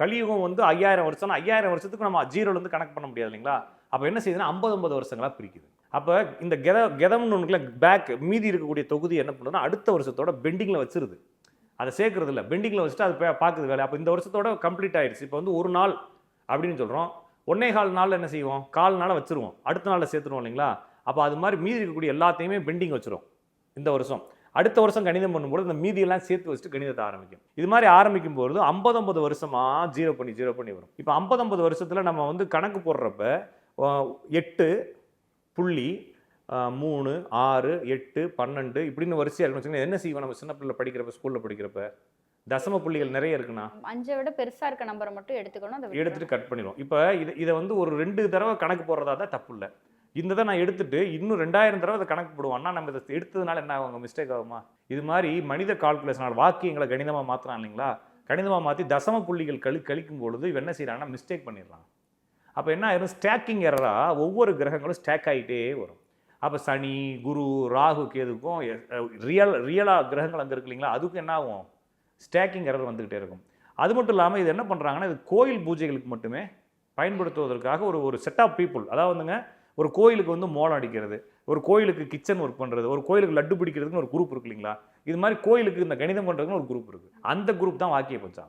கலியுகம் வந்து ஐயாயிரம் வருஷம் ஐயாயிரம் வருஷத்துக்கு நம்ம ஜீரோலேருந்து கணக்கு பண்ண முடியாது இல்லைங்களா? அப்போ என்ன செய்யுதுன்னா ஐம்பது ஐம்பது வருஷங்களா பிரிக்குது. அப்போ இந்த கெத கெதம்னு ஒன்றுக்குள்ள பேக் மீதி இருக்கக்கூடிய தொகுதி என்ன பண்ணுதுன்னா அடுத்த வருஷத்தோட பெண்டிங்கில் வச்சிருது. அதை சேர்க்கறது இல்லை. பெண்டிங்கில் வச்சுட்டு அது பார்க்குது வேலை. அப்போ இந்த வருஷத்தோட கம்ப்ளீட் ஆயிடுச்சு இப்போ வந்து ஒரு நாள் அப்படின்னு சொல்கிறோம் ஒன்னே கால் நாளில் என்ன செய்வோம்? கால் நாளில் வச்சுருவோம். அடுத்த நாளில் சேர்த்துருவோம் இல்லைங்களா? அப்போ அது மாதிரி மீதி இருக்கக்கூடிய எல்லாத்தையுமே பெண்டிங் வச்சிரும். இந்த வருஷம். அடுத்த வருஷம் கணிதம் பண்ணும்போது இந்த மீதியெல்லாம் சேர்த்து வச்சுட்டு கணிதத்தை ஆரம்பிக்கும். இது மாதிரி ஆரம்பிக்கும் போது ஐம்பது ஐம்பது வருஷமா ஜீரோ பண்ணி ஜீரோ பண்ணி வரும். இப்போ ஐம்பது வருஷத்தில் நம்ம வந்து கணக்கு போடுறப்ப எட்டு புள்ளி மூணு ஆறு எட்டு பன்னெண்டு இப்படின்னு வரிசையாக இருக்குன்னு வச்சுக்கோங்க என்ன செய்வோம் நம்ம சின்ன பிள்ளை படிக்கிறப்ப ஸ்கூலில் படிக்கிறப்ப? தசம புள்ளிகள் நிறைய இருக்குண்ணா. அஞ்சை விட பெருசா இருக்க நம்பரை மட்டும் எடுத்துக்கணும். எடுத்துட்டு கட் பண்ணிடுவோம். இப்போ இது இதை வந்து ஒரு ரெண்டு தடவை கணக்கு போடுறதா தான் தப்பு இல்லை. இந்த இதை நான் எடுத்துட்டு இன்னும் ரெண்டாயிரம் தடவை அதை கணக்கு போடுவான்னா நம்ம இதை எடுத்ததுனால என்ன ஆகும் மிஸ்டேக் ஆகுமா? இது மாதிரி மனித கால்குலேஷனால் வாக்கியங்களை கணிதமாக மாற்றுறான் இல்லைங்களா? கணிதமாக மாற்றி தசம புள்ளிகள் கழி கழிக்கும் பொழுது இவன் என்ன செய்கிறாங்கன்னா மிஸ்டேக் பண்ணிடுறான். அப்போ என்ன ஆயிரும்? ஸ்டாக்கிங் எரராக ஒவ்வொரு கிரகங்களும் ஸ்டாக் ஆகிட்டே வரும். அப்போ சனி குரு ராகு கேதுக்கும் ரியல் ரியலாக கிரகங்கள் அங்கே இருக்கு இல்லைங்களா? அதுக்கும் என்ன ஆகும்? ஸ்டாக்கிங் எரர் வந்துக்கிட்டே இருக்கும். அது மட்டும் இல்லாமல் இது என்ன பண்ணுறாங்கன்னா இது கோயில் பூஜைகளுக்கு மட்டுமே பயன்படுத்துவதற்காக ஒரு ஒரு செட் ஆஃப் பீப்புள் அதாவது வந்துங்க ஒரு கோயிலுக்கு வந்து மோளம் அடிக்கிறது ஒரு கோயிலுக்கு கிச்சன் ஒர்க் பண்ணுறது ஒரு கோயிலுக்கு லட்டு பிடிக்கிறதுக்குன்னு ஒரு குரூப் இருக்கு இல்லைங்களா? இது மாதிரி கோயிலுக்கு இந்த கணிதம் பண்ணுறதுன்னு ஒரு குரூப் இருக்குது அந்த குரூப் தான் வாக்கிய பஞ்சாங்கம்